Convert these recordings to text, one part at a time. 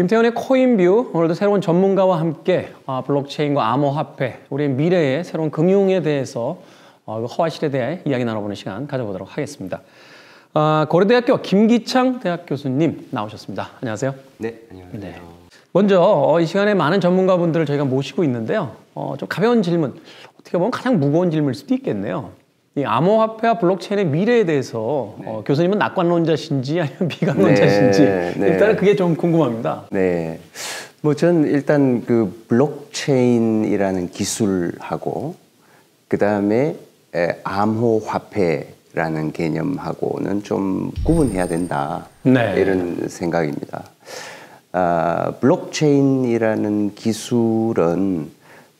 김태현의 코인뷰 오늘도 새로운 전문가와 함께 아, 블록체인과 암호화폐 우리의 미래의 새로운 금융에 대해서 어, 허와실에 대해 이야기 나눠보는 시간 가져보도록 하겠습니다. 아, 고려대학교 김기창 대학 교수님 나오셨습니다. 안녕하세요. 네, 안녕하세요. 네. 먼저 어, 이 시간에 많은 전문가분들을 저희가 모시고 있는데요. 어, 좀 가벼운 질문, 어떻게 보면 가장 무거운 질문일 수도 있겠네요. 이 암호화폐와 블록체인의 미래에 대해서 네. 어, 교수님은 낙관론자신지 아니면 비관론자신지 네, 네. 일단은 그게 좀 궁금합니다. 네. 뭐 전 일단 그 블록체인이라는 기술하고 그 다음에 암호화폐라는 개념하고는 좀 구분해야 된다. 네. 이런 생각입니다. 아, 블록체인이라는 기술은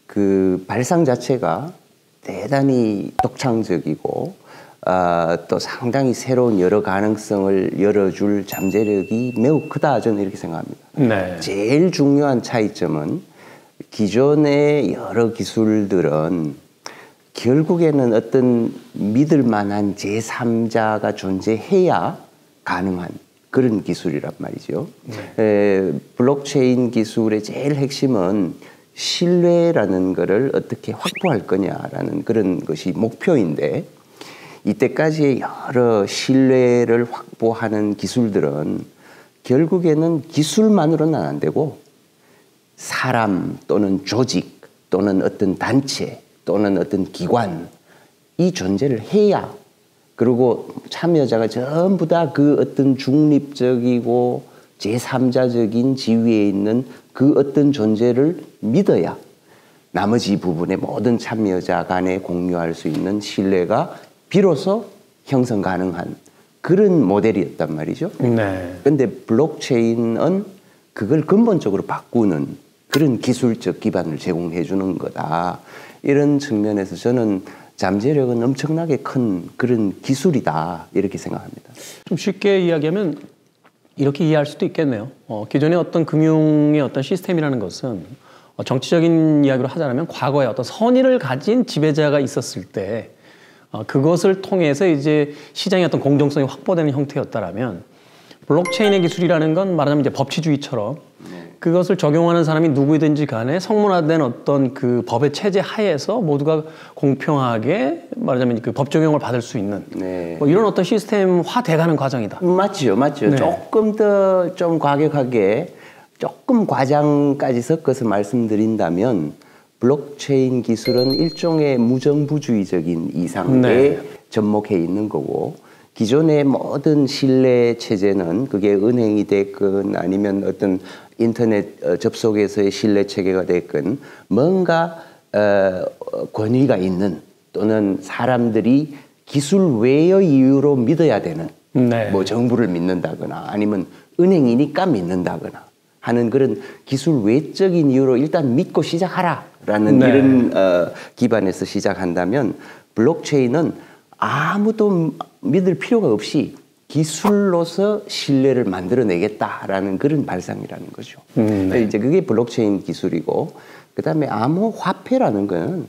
그 발상 자체가 대단히 독창적이고 아, 또 상당히 새로운 여러 가능성을 열어줄 잠재력이 매우 크다 저는 이렇게 생각합니다. 네. 제일 중요한 차이점은 기존의 여러 기술들은 결국에는 어떤 믿을 만한 제3자가 존재해야 가능한 그런 기술이란 말이죠. 네. 에, 블록체인 기술의 제일 핵심은 신뢰라는 것을 어떻게 확보할 거냐라는 그런 것이 목표인데 이때까지의 여러 신뢰를 확보하는 기술들은 결국에는 기술만으로는 안 되고 사람 또는 조직 또는 어떤 단체 또는 어떤 기관 이 존재를 해야 그리고 참여자가 전부 다 그 어떤 중립적이고 제3자적인 지위에 있는 그 어떤 존재를 믿어야 나머지 부분의 모든 참여자 간에 공유할 수 있는 신뢰가 비로소 형성 가능한 그런 모델이었단 말이죠. 네. 근데 블록체인은 그걸 근본적으로 바꾸는 그런 기술적 기반을 제공해 주는 거다. 이런 측면에서 저는 잠재력은 엄청나게 큰 그런 기술이다. 이렇게 생각합니다. 좀 쉽게 이야기하면 이렇게 이해할 수도 있겠네요. 어, 기존의 어떤 금융의 어떤 시스템이라는 것은 어, 정치적인 이야기로 하자면 과거에 어떤 선의를 가진 지배자가 있었을 때 어, 그것을 통해서 이제 시장의 어떤 공정성이 확보되는 형태였다라면 블록체인의 기술이라는 건 말하자면 이제 법치주의처럼 그것을 적용하는 사람이 누구든지 간에 성문화된 어떤 그 법의 체제 하에서 모두가 공평하게 말하자면 그 법 적용을 받을 수 있는 네. 뭐 이런 어떤 시스템화 돼가는 과정이다. 맞죠, 맞죠. 네. 조금 더 좀 과격하게 조금 과장까지 섞어서 말씀드린다면 블록체인 기술은 일종의 무정부주의적인 이상에 네. 접목해 있는 거고 기존의 모든 신뢰 체제는 그게 은행이 됐건 아니면 어떤 인터넷 어, 접속에서의 신뢰 체계가 됐건 뭔가 어, 권위가 있는 또는 사람들이 기술 외의 이유로 믿어야 되는 네. 뭐 정부를 믿는다거나 아니면 은행이니까 믿는다거나 하는 그런 기술 외적인 이유로 일단 믿고 시작하라라는 네. 이런 어, 기반에서 시작한다면 블록체인은 아무도 믿을 필요가 없이 기술로서 신뢰를 만들어내겠다라는 그런 발상이라는 거죠. 음, 네. 이제 그게 블록체인 기술이고 그 다음에 암호화폐라는 거는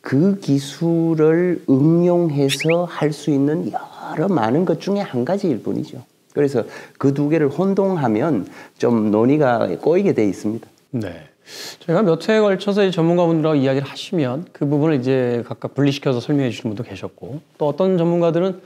그 기술을 응용해서 할 수 있는 여러 많은 것 중에 한 가지일 뿐이죠. 그래서 그 두 개를 혼동하면 좀 논의가 꼬이게 돼 있습니다. 네. 저희가 몇 회에 걸쳐서 전문가분들하고 이야기를 하시면 그 부분을 이제 각각 분리시켜서 설명해 주시는 분도 계셨고 또 어떤 전문가들은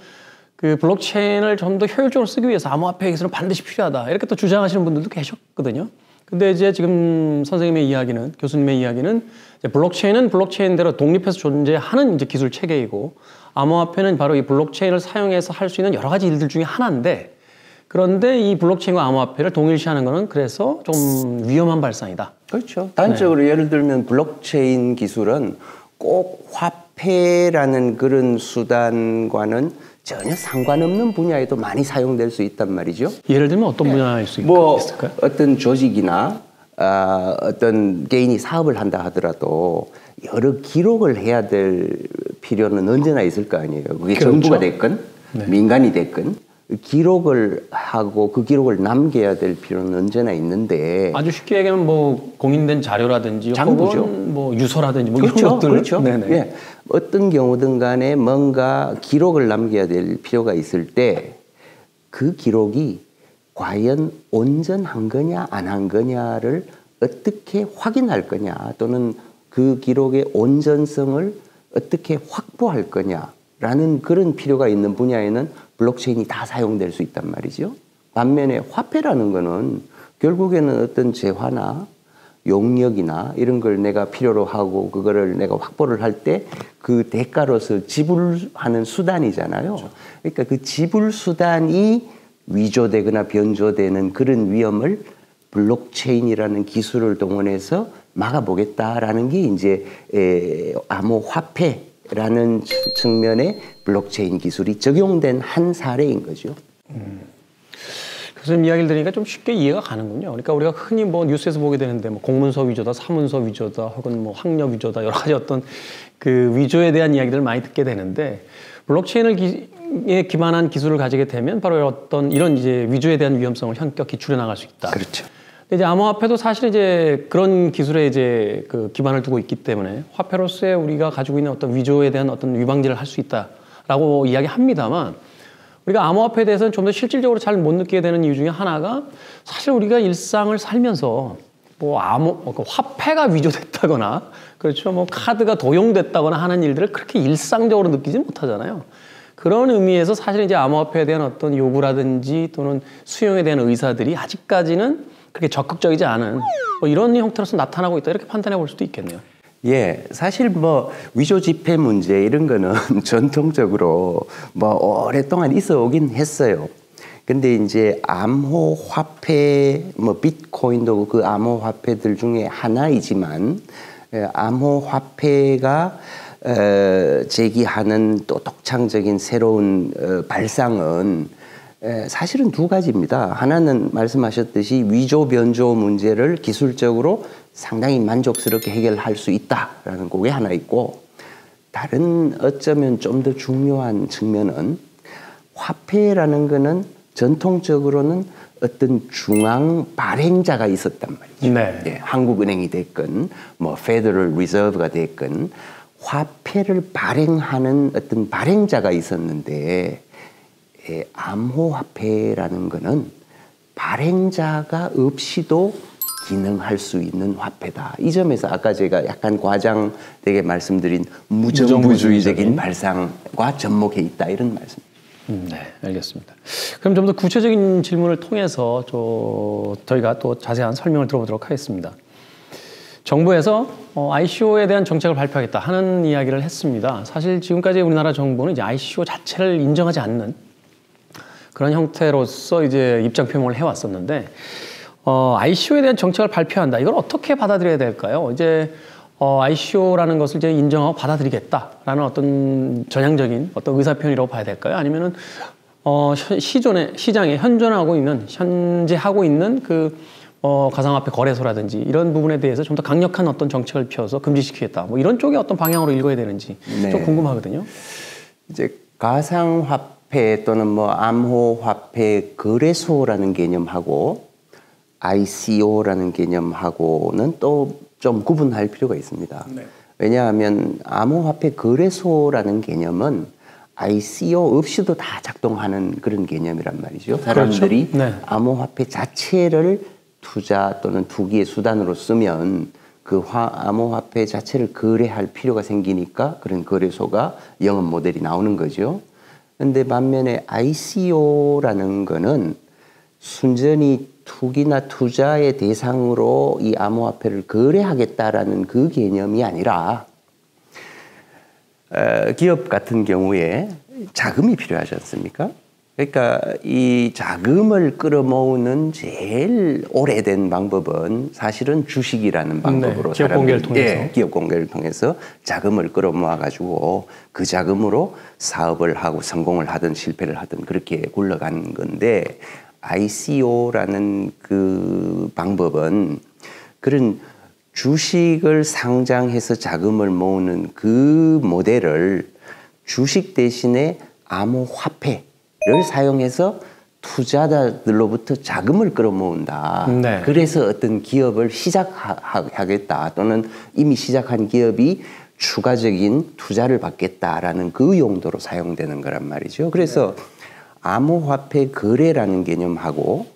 그 블록체인을 좀 더 효율적으로 쓰기 위해서 암호화폐 기술은 반드시 필요하다. 이렇게 또 주장하시는 분들도 계셨거든요. 근데 이제 지금 선생님의 이야기는, 교수님의 이야기는 블록체인은 블록체인대로 독립해서 존재하는 이제 기술 체계이고 암호화폐는 바로 이 블록체인을 사용해서 할 수 있는 여러 가지 일들 중에 하나인데 그런데 이 블록체인과 암호화폐를 동일시하는 것은 그래서 좀 위험한 발상이다. 그렇죠. 단적으로 네. 예를 들면 블록체인 기술은 꼭 화폐라는 그런 수단과는 전혀 상관없는 분야에도 많이 사용될 수 있단 말이죠. 예를 들면 어떤 분야일 수 뭐 있을까요? 어떤 조직이나 어, 어떤 개인이 사업을 한다 하더라도 여러 기록을 해야 될 필요는 언제나 있을 거 아니에요. 그게 그렇죠. 정부가 됐건 네. 민간이 됐건 기록을 하고 그 기록을 남겨야 될 필요는 언제나 있는데 아주 쉽게 얘기하면 뭐 공인된 자료라든지 장부죠. 뭐 유서라든지 뭐 그렇죠. 이런 것들 그렇죠. 네네. 예. 어떤 경우든 간에 뭔가 기록을 남겨야 될 필요가 있을 때 그 기록이 과연 온전한 거냐 안 한 거냐를 어떻게 확인할 거냐 또는 그 기록의 온전성을 어떻게 확보할 거냐라는 그런 필요가 있는 분야에는 블록체인이 다 사용될 수 있단 말이죠. 반면에 화폐라는 거는 결국에는 어떤 재화나 용역이나 이런 걸 내가 필요로 하고 그거를 내가 확보를 할 때 그 대가로서 지불하는 수단이잖아요. 그러니까 그 지불 수단이 위조되거나 변조되는 그런 위험을 블록체인이라는 기술을 동원해서 막아보겠다라는 게 이제 에, 암호화폐 라는 측면에 블록체인 기술이 적용된 한 사례인 거죠. 음. 교수님 이야기를 들으니까 좀 쉽게 이해가 가는군요. 그러니까 우리가 흔히 뭐 뉴스에서 보게 되는데 뭐 공문서 위조다, 사문서 위조다, 혹은 뭐 학력 위조다 여러 가지 어떤 그 위조에 대한 이야기들을 많이 듣게 되는데 블록체인을 기, 에 기반한 기술을 가지게 되면 바로 어떤 이런 이제 위조에 대한 위험성을 현격히 줄여나갈 수 있다. 그렇죠. 이제 암호화폐도 사실 이제 그런 기술에 이제 그 기반을 두고 있기 때문에 화폐로서의 우리가 가지고 있는 어떤 위조에 대한 어떤 위방지를 할 수 있다라고 이야기합니다만 우리가 암호화폐에 대해서는 좀 더 실질적으로 잘 못 느끼게 되는 이유 중에 하나가 사실 우리가 일상을 살면서 뭐 암호 뭐그 화폐가 위조됐다거나 그렇죠 뭐 카드가 도용됐다거나 하는 일들을 그렇게 일상적으로 느끼지 못하잖아요. 그런 의미에서 사실 이제 암호화폐에 대한 어떤 요구라든지 또는 수용에 대한 의사들이 아직까지는 그렇게 적극적이지 않은 뭐 이런 형태로서 나타나고 있다 이렇게 판단해 볼 수도 있겠네요. 예, 사실 뭐 위조 지폐 문제 이런 거는 전통적으로 뭐 오랫동안 있어 오긴 했어요. 근데 이제 암호 화폐 뭐 비트코인도 그 암호 화폐들 중에 하나이지만 예, 암호 화폐가 어, 제기하는 또 독창적인 새로운 어, 발상은 사실은 두 가지입니다. 하나는 말씀하셨듯이 위조 변조 문제를 기술적으로 상당히 만족스럽게 해결할 수 있다라는 그게 하나 있고 다른 어쩌면 좀 더 중요한 측면은 화폐라는 거는 전통적으로는 어떤 중앙 발행자가 있었단 말이죠. 네. 네, 한국은행이 됐건 뭐 페더럴 리저브가 됐건 화폐를 발행하는 어떤 발행자가 있었는데 에, 암호화폐라는 거는 발행자가 없이도 기능할 수 있는 화폐다. 이 점에서 아까 제가 약간 과장되게 말씀드린 무정부주의적인 발상과 접목해 있다 이런 말씀. 음, 네, 알겠습니다. 그럼 좀 더 구체적인 질문을 통해서 저, 저희가 또 자세한 설명을 들어보도록 하겠습니다. 정부에서 어, ICO에 대한 정책을 발표하겠다 하는 이야기를 했습니다. 사실 지금까지 우리나라 정부는 이제 ICO 자체를 인정하지 않는 그런 형태로서 이제 입장 표명을 해왔었는데 어, ICO에 대한 정책을 발표한다. 이걸 어떻게 받아들여야 될까요? 이제 어, ICO라는 것을 이제 인정하고 받아들이겠다라는 어떤 전향적인 어떤 의사 표현이라고 봐야 될까요? 아니면은 어, 시존에 시장에 현존하고 있는 현재 하고 있는 그 어, 가상화폐 거래소라든지 이런 부분에 대해서 좀 더 강력한 어떤 정책을 펴서 금지시키겠다. 뭐 이런 쪽의 어떤 방향으로 읽어야 되는지 네. 좀 궁금하거든요. 이제 가상화폐 또는 뭐 암호 화폐 거래소라는 개념하고 ICO라는 개념하고는 또 좀 구분할 필요가 있습니다. 네. 왜냐하면 암호화폐 거래소라는 개념은 ICO 없이도 다 작동하는 그런 개념이란 말이죠. 그렇죠. 사람들이 그렇죠. 네. 암호화폐 자체를 투자 또는 투기의 수단으로 쓰면 그 화, 암호화폐 자체를 거래할 필요가 생기니까 그런 거래소가 영업 모델이 나오는 거죠. 근데 반면에 ICO라는 거는 순전히 투기나 투자의 대상으로 이 암호화폐를 거래하겠다라는 그 개념이 아니라 어, 기업 같은 경우에 자금이 필요하지 않습니까? 그러니까 이 자금을 끌어모으는 제일 오래된 방법은 사실은 주식이라는 네, 방법으로 네, 기업 공개를 통해서. 예, 기업 공개를 통해서 자금을 끌어모아 가지고 그 자금으로 사업을 하고 성공을 하든 실패를 하든 그렇게 굴러가는 건데 ICO라는 그 방법은 그런 주식을 상장해서 자금을 모으는 그 모델을 주식 대신에 암호화폐 를 사용해서 투자자들로부터 자금을 끌어모은다. 네. 그래서 어떤 기업을 시작하겠다 또는 이미 시작한 기업이 추가적인 투자를 받겠다라는 그 용도로 사용되는 거란 말이죠. 그래서 네. 암호화폐 거래라는 개념하고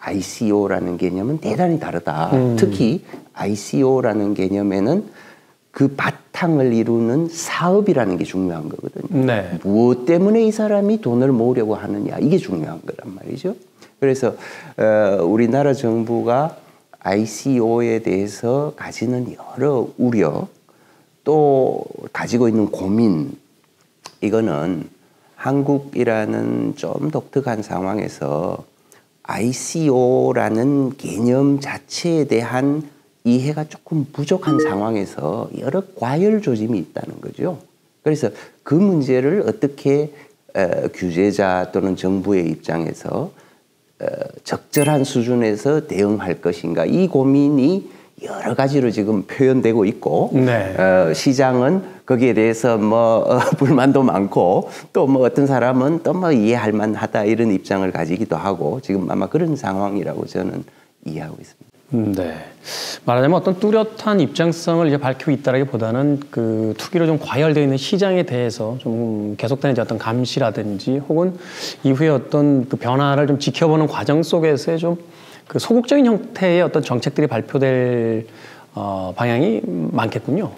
ICO라는 개념은 대단히 다르다. 특히 ICO라는 개념에는 그 바탕을 이루는 사업이라는 게 중요한 거거든요. 네. 무엇 때문에 이 사람이 돈을 모으려고 하느냐 이게 중요한 거란 말이죠. 그래서 어, 우리나라 정부가 ICO에 대해서 가지는 여러 우려 또 가지고 있는 고민 이거는 한국이라는 좀 독특한 상황에서 ICO라는 개념 자체에 대한 이해가 조금 부족한 상황에서 여러 과열 조짐이 있다는 거죠. 그래서 그 문제를 어떻게 어, 규제자 또는 정부의 입장에서 어, 적절한 수준에서 대응할 것인가 이 고민이 여러 가지로 지금 표현되고 있고 네. 어, 시장은 거기에 대해서 뭐 어, 불만도 많고 또 뭐 어떤 사람은 또 뭐 이해할 만하다 이런 입장을 가지기도 하고 지금 아마 그런 상황이라고 저는 이해하고 있습니다. 음, 네. 말하자면 어떤 뚜렷한 입장성을 이제 밝히고 있다라기보다는 그 투기로 좀 과열되어 있는 시장에 대해서 좀 계속되는 어떤 감시라든지 혹은 이후에 어떤 그 변화를 좀 지켜보는 과정 속에서의 좀 그 소극적인 형태의 어떤 정책들이 발표될 어, 방향이 많겠군요.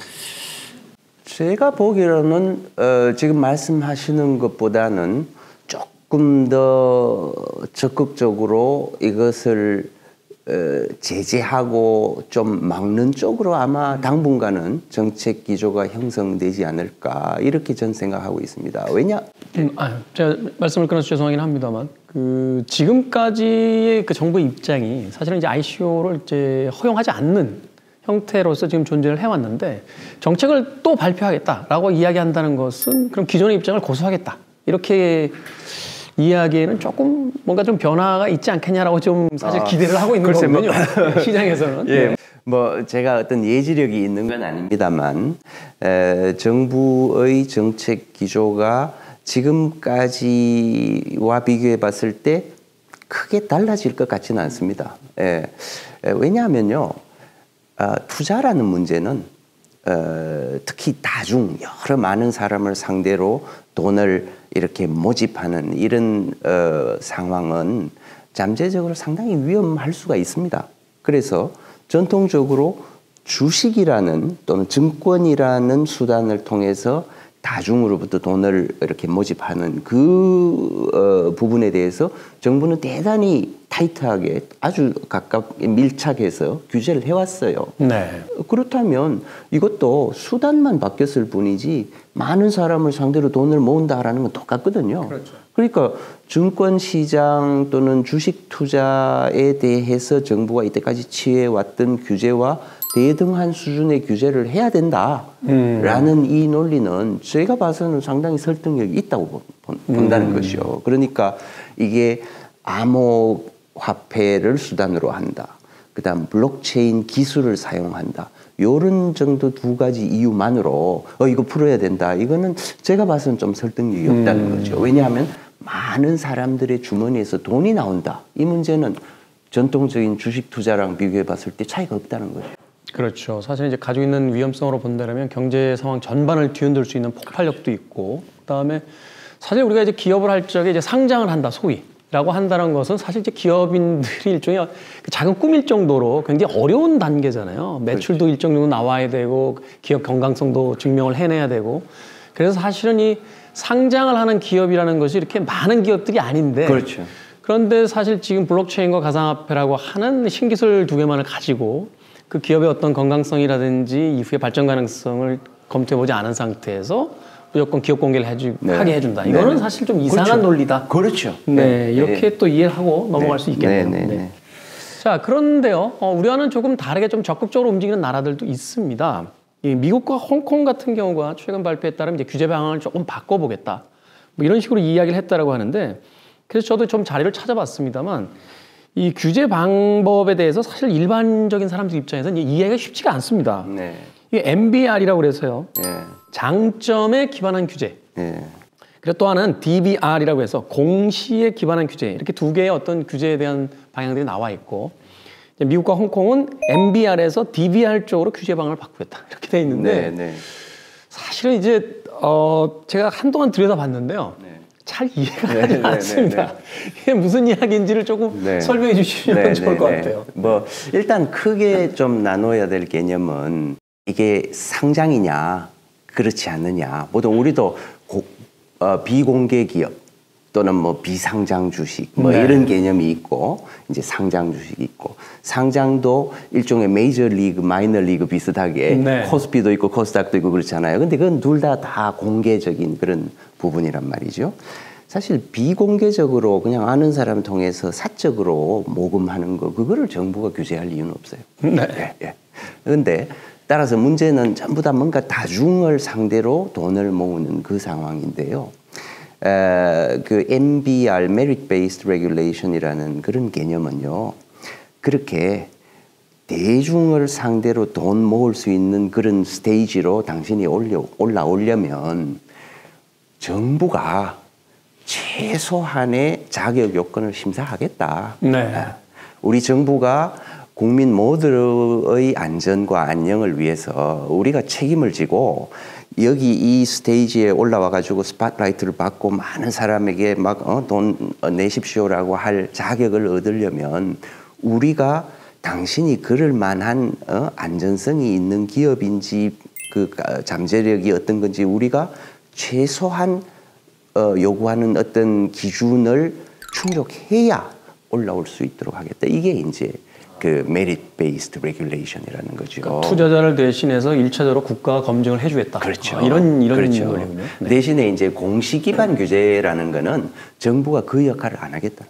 제가 보기로는 어, 지금 말씀하시는 것보다는 조금 더 적극적으로 이것을 어, 제재하고 좀 막는 쪽으로 아마 당분간은 정책 기조가 형성되지 않을까 이렇게 전 생각하고 있습니다. 왜냐? 음, 아, 제가 말씀을 끊어서 죄송하긴 합니다만 그 지금까지의 그 정부 입장이 사실은 이제 ICO를 이제 허용하지 않는 형태로서 지금 존재를 해왔는데 정책을 또 발표하겠다라고 이야기한다는 것은 그럼 기존의 입장을 고수하겠다 이렇게 이야기에는 조금 뭔가 좀 변화가 있지 않겠냐라고 좀 사실 기대를 하고 있는 글쎄, 뭐. 거거든요 시장에서는 예. 뭐 제가 어떤 예지력이 있는 건 아닙니다만 에, 정부의 정책 기조가 지금까지와 비교해 봤을 때 크게 달라질 것 같지는 않습니다. 예. 에, 왜냐하면요, 아, 투자라는 문제는 어, 특히 다중 여러 많은 사람을 상대로 돈을 이렇게 모집하는 이런 어, 상황은 잠재적으로 상당히 위험할 수가 있습니다. 그래서 전통적으로 주식이라는 또는 증권이라는 수단을 통해서 다중으로부터 돈을 이렇게 모집하는 그 어, 부분에 대해서 정부는 대단히 타이트하게 아주 가깝게 밀착해서 규제를 해왔어요. 네. 그렇다면 이것도 수단만 바뀌었을 뿐이지 많은 사람을 상대로 돈을 모은다라는 건 똑같거든요. 그러니까 증권 시장 또는 주식 투자에 대해서 정부가 이때까지 취해왔던 규제와 대등한 수준의 규제를 해야 된다라는 이 논리는 제가 봐서는 상당히 설득력이 있다고 본- 본다는 것이요. 그러니까 이게 암호 화폐를 수단으로 한다. 그다음 블록체인 기술을 사용한다. 요런 정도 두 가지 이유만으로 어 이거 풀어야 된다. 이거는 제가 봐서는 좀 설득력이 없다는 거죠. 왜냐하면 많은 사람들의 주머니에서 돈이 나온다. 이 문제는 전통적인 주식 투자랑 비교해 봤을 때 차이가 없다는 거죠. 그렇죠. 사실 이제 가지고 있는 위험성으로 본다면 경제 상황 전반을 뒤흔들 수 있는 폭발력도 있고, 그다음에 사실 우리가 이제 기업을 할 적에 이제 상장을 한다 소위 라고 한다는 것은 사실 이제 기업인들이 일종의 그 작은 꿈일 정도로 굉장히 어려운 단계잖아요. 매출도 일정 정도 나와야 되고 기업 건강성도 증명을 해내야 되고, 그래서 사실은 이 상장을 하는 기업이라는 것이 이렇게 많은 기업들이 아닌데, 그렇죠. 그런데 사실 지금 블록체인과 가상화폐라고 하는 신기술 두 개만을 가지고 그 기업의 어떤 건강성이라든지 이후의 발전 가능성을 검토해보지 않은 상태에서 무조건 기업 공개를 해주, 네. 하게 해준다. 네, 이거는 네. 사실 좀 이상한 그렇죠. 논리다. 그렇죠. 네, 이렇게 네. 또 이해를 하고 넘어갈 네. 수 있겠네요. 네, 네, 네. 자, 그런데요, 어, 우리와는 조금 다르게 좀 적극적으로 움직이는 나라들도 있습니다. 이 미국과 홍콩 같은 경우가 최근 발표에 따르면 이제 규제 방안을 조금 바꿔보겠다. 뭐 이런 식으로 이야기를 했다라고 하는데, 그래서 저도 좀 자료를 찾아봤습니다만, 이 규제 방법에 대해서 사실 일반적인 사람들 입장에서는 이 이해가 쉽지가 않습니다. 네. 이게 MBR이라고 그래서요. 예. 장점에 기반한 규제. 예. 그리고 또 하나는 DBR이라고 해서 공시에 기반한 규제 이렇게 두 개의 어떤 규제에 대한 방향들이 나와 있고 미국과 홍콩은 MBR에서 DBR 쪽으로 규제 방안을 바꾸겠다 이렇게 돼 있는데 네, 네. 사실은 이제 어 제가 한동안 들여다봤는데요. 네. 잘 이해가 네, 가지 네, 네, 않습니다. 이게 무슨 이야기인지를 조금 네. 설명해 주시면 네, 좋을 네, 것 네. 같아요. 뭐 일단 크게 좀 나눠야 될 개념은 이게 상장이냐 그렇지 않느냐. 보통 우리도 고- 어, 비공개 기업 또는 뭐 비상장 주식 뭐 네. 이런 개념이 있고 이제 상장 주식이 있고 상장도 일종의 메이저 리그, 마이너 리그 비슷하게 네. 코스피도 있고 코스닥도 있고 그렇잖아요. 근데 그건 둘 다다 공개적인 그런 부분이란 말이죠. 사실 비공개적으로 그냥 아는 사람 통해서 사적으로 모금하는 거 그거를 정부가 규제할 이유는 없어요. 네. 예, 예. 그런데 따라서 문제는 전부 다 뭔가 다중을 상대로 돈을 모으는 그 상황인데요. 에, 그 MBR, Merit Based Regulation이라는 그런 개념은요. 그렇게 대중을 상대로 돈 모을 수 있는 그런 스테이지로 당신이 올려, 올라오려면 정부가 최소한의 자격 요건을 심사하겠다. 네. 우리 정부가 국민 모두의 안전과 안녕을 위해서 우리가 책임을 지고 여기 이 스테이지에 올라와 가지고 스팟라이트를 받고 많은 사람에게 막 어, 돈 내십시오라고 할 자격을 얻으려면 우리가 당신이 그럴 만한 어, 안전성이 있는 기업인지 그 가- 잠재력이 어떤 건지 우리가 최소한 어, 요구하는 어떤 기준을 충족해야 올라올 수 있도록 하겠다. 이게 이제 그 merit based regulation이라는 거죠. 그러니까 투자자를 대신해서 일차적으로 국가가 검증을 해주겠다. 그렇죠. 아, 이런 이런 그렇죠. 논리군요. 네. 대신에 이제 공시 기반 규제라는 거는 정부가 그 역할을 안 하겠다.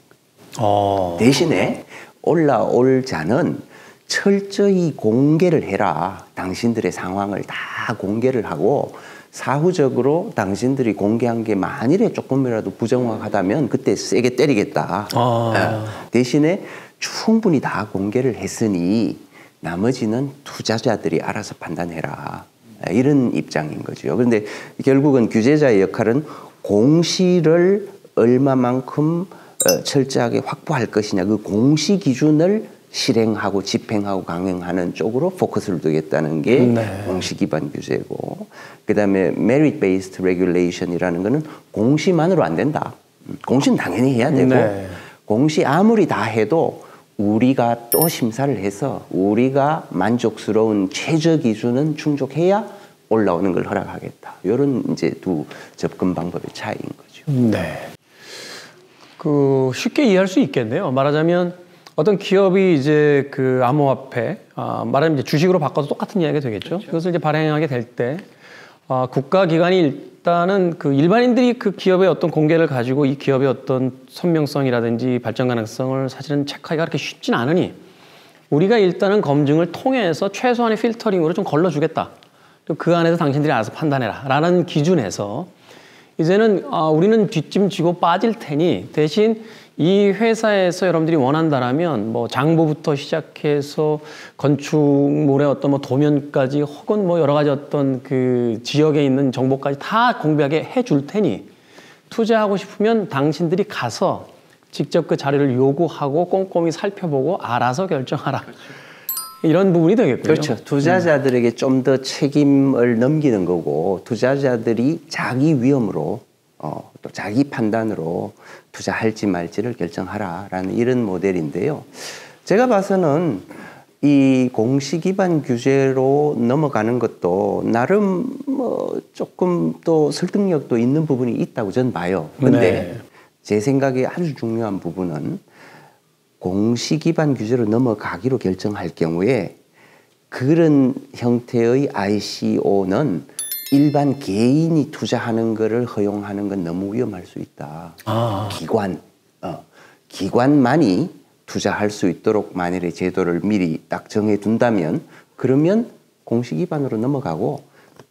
어. 대신에 올라올 자는 철저히 공개를 해라. 당신들의 상황을 다 공개를 하고 사후적으로 당신들이 공개한 게 만일에 조금이라도 부정확하다면 그때 세게 때리겠다. 아. 예. 대신에 충분히 다 공개를 했으니 나머지는 투자자들이 알아서 판단해라. 예, 이런 입장인 거죠. 그런데 결국은 규제자의 역할은 공시를 얼마만큼 어, 철저하게 확보할 것이냐 그 공시 기준을 실행하고 집행하고 강행하는 쪽으로 포커스를 두겠다는 게 네. 공시 기반 규제고 그다음에 merit based regulation이라는 거는 공시만으로 안 된다. 음, 공시는 당연히 해야 되고 네. 공시 아무리 다 해도 우리가 또 심사를 해서 우리가 만족스러운 최저 기준은 충족해야 올라오는 걸 허락하겠다. 이런 이제 두 접근 방법의 차이인 거죠. 네. 그 쉽게 이해할 수 있겠네요. 말하자면 어떤 기업이 이제 그 암호화폐, 아, 말하자면 이제 주식으로 바꿔서 똑같은 이야기가 되겠죠. 그것을 이제 발행하게 될 때, 아, 국가기관이 일단은 그 일반인들이 그 기업의 어떤 공개를 가지고 이 기업의 어떤 선명성이라든지 발전 가능성을 사실은 체크하기가 그렇게 쉽진 않으니 우리가 일단은 검증을 통해서 최소한의 필터링으로 좀 걸러주겠다. 그그 안에서 당신들이 알아서 판단해라. 라는 기준에서 이제는 아, 우리는 뒷짐 지고 빠질 테니 대신 이 회사에서 여러분들이 원한다라면 뭐 장부부터 시작해서 건축물의 어떤 뭐 도면까지 혹은 뭐 여러 가지 어떤 그 지역에 있는 정보까지 다 공개하게 해줄 테니 투자하고 싶으면 당신들이 가서 직접 그 자료를 요구하고 꼼꼼히 살펴보고 알아서 결정하라. 이런 부분이 되겠군요. 그렇죠. 투자자들에게 좀 더 책임을 넘기는 거고 투자자들이 자기 위험으로 어, 또 자기 판단으로 투자할지 말지를 결정하라라는 이런 모델인데요. 제가 봐서는 이 공시 기반 규제로 넘어가는 것도 나름 뭐 조금 또 설득력도 있는 부분이 있다고 저는 봐요. 근데 네. 제 생각에 아주 중요한 부분은 공시 기반 규제로 넘어가기로 결정할 경우에 그런 형태의 ICO는 일반 개인이 투자하는 것을 허용하는 건 너무 위험할 수 있다. 아. 기관, 어, 기관만이 투자할 수 있도록 만일에 제도를 미리 딱 정해 둔다면 그러면 공시 기반으로 넘어가고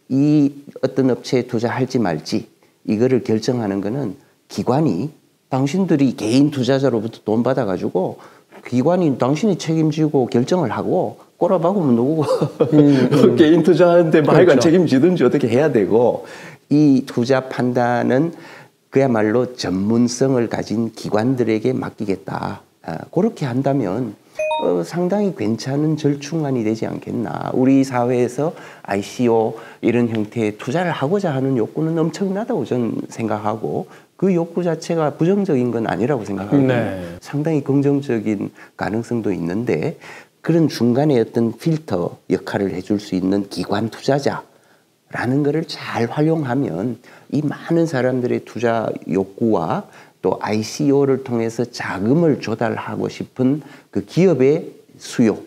이 어떤 업체에 투자할지 말지 이거를 결정하는 거는 기관이 당신들이 개인 투자자로부터 돈 받아가지고 기관이 당신이 책임지고 결정을 하고 꼬라박으면 누구고 개인 투자하는데 말관 그렇죠. 책임지든지 어떻게 해야 되고 이 투자 판단은 그야말로 전문성을 가진 기관들에게 맡기겠다. 아, 그렇게 한다면 어, 상당히 괜찮은 절충안이 되지 않겠나. 우리 사회에서 ICO 이런 형태의 투자를 하고자 하는 욕구는 엄청나다고 저는 생각하고 그 욕구 자체가 부정적인 건 아니라고 생각하거든요. 네. 상당히 긍정적인 가능성도 있는데 그런 중간에 어떤 필터 역할을 해줄 수 있는 기관 투자자라는 거를 잘 활용하면 이 많은 사람들의 투자 욕구와 또 ICO를 통해서 자금을 조달하고 싶은 그 기업의 수요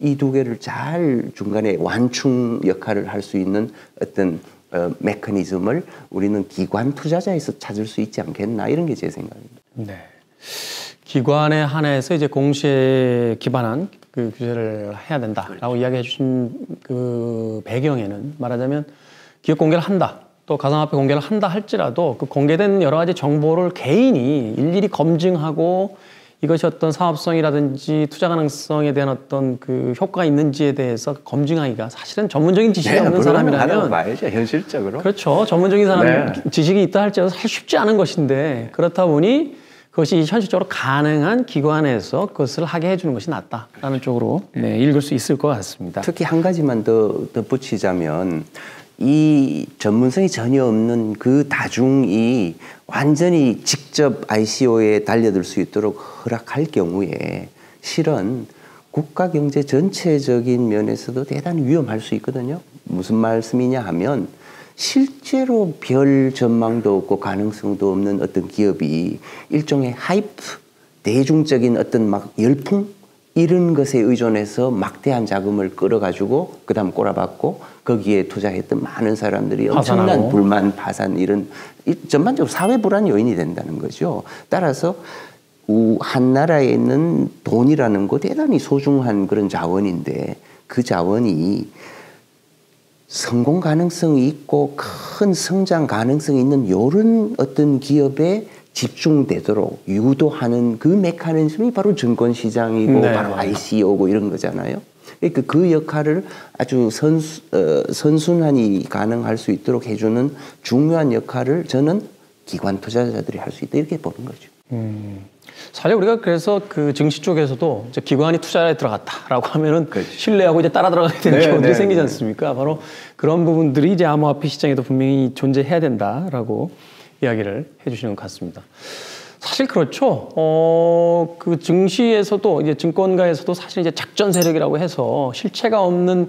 이 두 개를 잘 중간에 완충 역할을 할 수 있는 어떤 어, 메커니즘을 우리는 기관 투자자에서 찾을 수 있지 않겠나 이런 게 제 생각입니다. 네. 기관에 한해서 이제 공시에 기반한 그 규제를 해야 된다라고 이야기해 주신 그 배경에는 말하자면 기업 공개를 한다. 또 가상화폐 공개를 한다 할지라도 그 공개된 여러 가지 정보를 개인이 일일이 검증하고 이것이 어떤 사업성이라든지 투자 가능성에 대한 어떤 그 효과가 있는지에 대해서 검증하기가 사실은 전문적인 지식이 없는 사람이라면 봐야죠 현실적으로. 그렇죠. 전문적인 사람 네. 지식이 있다 할지라도 사실 쉽지 않은 것인데 그렇다 보니 그것이 현실적으로 가능한 기관에서 그것을 하게 해주는 것이 낫다라는 쪽으로 네, 읽을 수 있을 것 같습니다. 특히 한 가지만 더 덧붙이자면 이 전문성이 전혀 없는 그 다중이 완전히 직접 ICO에 달려들 수 있도록 허락할 경우에 실은 국가 경제 전체적인 면에서도 대단히 위험할 수 있거든요. 무슨 말씀이냐 하면 실제로 별 전망도 없고 가능성도 없는 어떤 기업이 일종의 하이프 대중적인 어떤 막 열풍 이런 것에 의존해서 막대한 자금을 끌어가지고 그다음 꼬라박고 거기에 투자했던 많은 사람들이 엄청난 파산하고. 불만, 파산 이런 이 전반적으로 사회 불안 요인이 된다는 거죠. 따라서 우- 한 나라에 있는 돈이라는 거 대단히 소중한 그런 자원인데 그 자원이 성공 가능성이 있고 큰 성장 가능성이 있는 요런 어떤 기업에 집중되도록 유도하는 그 메커니즘이 바로 증권 시장이고 네. 바로 ICO고 이런 거잖아요. 그러니까 그 역할을 아주 선수, 어, 선순환이 가능할 수 있도록 해주는 중요한 역할을 저는 기관 투자자들이 할 수 있다 이렇게 보는 거죠. 사실 우리가 그래서 그 증시 쪽에서도 이제 기관이 투자에 들어갔다라고 하면은 그렇죠. 신뢰하고 이제 따라 들어가게 되는 네, 경우들이 네, 생기지 네. 않습니까? 바로 그런 부분들이 이제 암호화폐 시장에도 분명히 존재해야 된다라고 이야기를 해주시는 것 같습니다. 사실 그렇죠. 어, 그 증시에서도 이제 증권가에서도 사실 이제 작전 세력이라고 해서 실체가 없는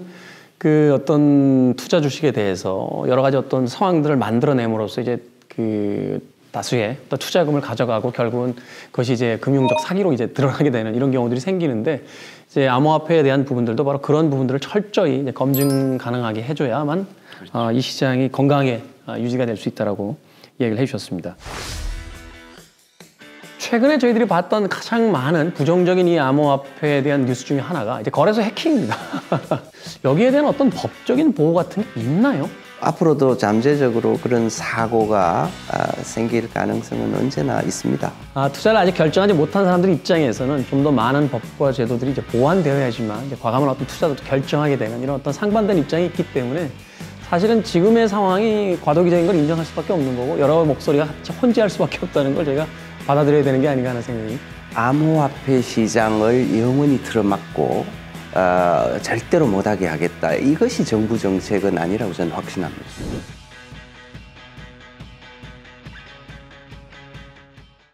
그 어떤 투자 주식에 대해서 여러 가지 어떤 상황들을 만들어냄으로써 이제 그 다수의 어떤 투자금을 가져가고 결국은 그것이 이제 금융적 사기로 이제 드러나게 되는 이런 경우들이 생기는데 이제 암호화폐에 대한 부분들도 바로 그런 부분들을 철저히 검증 가능하게 해줘야만 아, 이 시장이 건강하게 아, 유지가 될 수 있다라고 이야기를 해주셨습니다. 최근에 저희들이 봤던 가장 많은 부정적인 이 암호화폐에 대한 뉴스 중에 하나가 이제 거래소 해킹입니다. 여기에 대한 어떤 법적인 보호 같은 게 있나요? 앞으로도 잠재적으로 그런 사고가 아, 생길 가능성은 언제나 있습니다. 아, 투자를 아직 결정하지 못한 사람들 입장에서는 좀 더 많은 법과 제도들이 이제 보완되어야지만 이제 과감한 어떤 투자도 결정하게 되는 이런 어떤 상반된 입장이 있기 때문에 사실은 지금의 상황이 과도기적인 걸 인정할 수밖에 없는 거고 여러 목소리가 같이 혼재할 수밖에 없다는 걸 저희가 받아들여야 되는 게 아닌가 하는 생각이 암호화폐 시장을 영원히 틀어막고 어, 절대로 못하게 하겠다. 이것이 정부 정책은 아니라고 저는 확신합니다.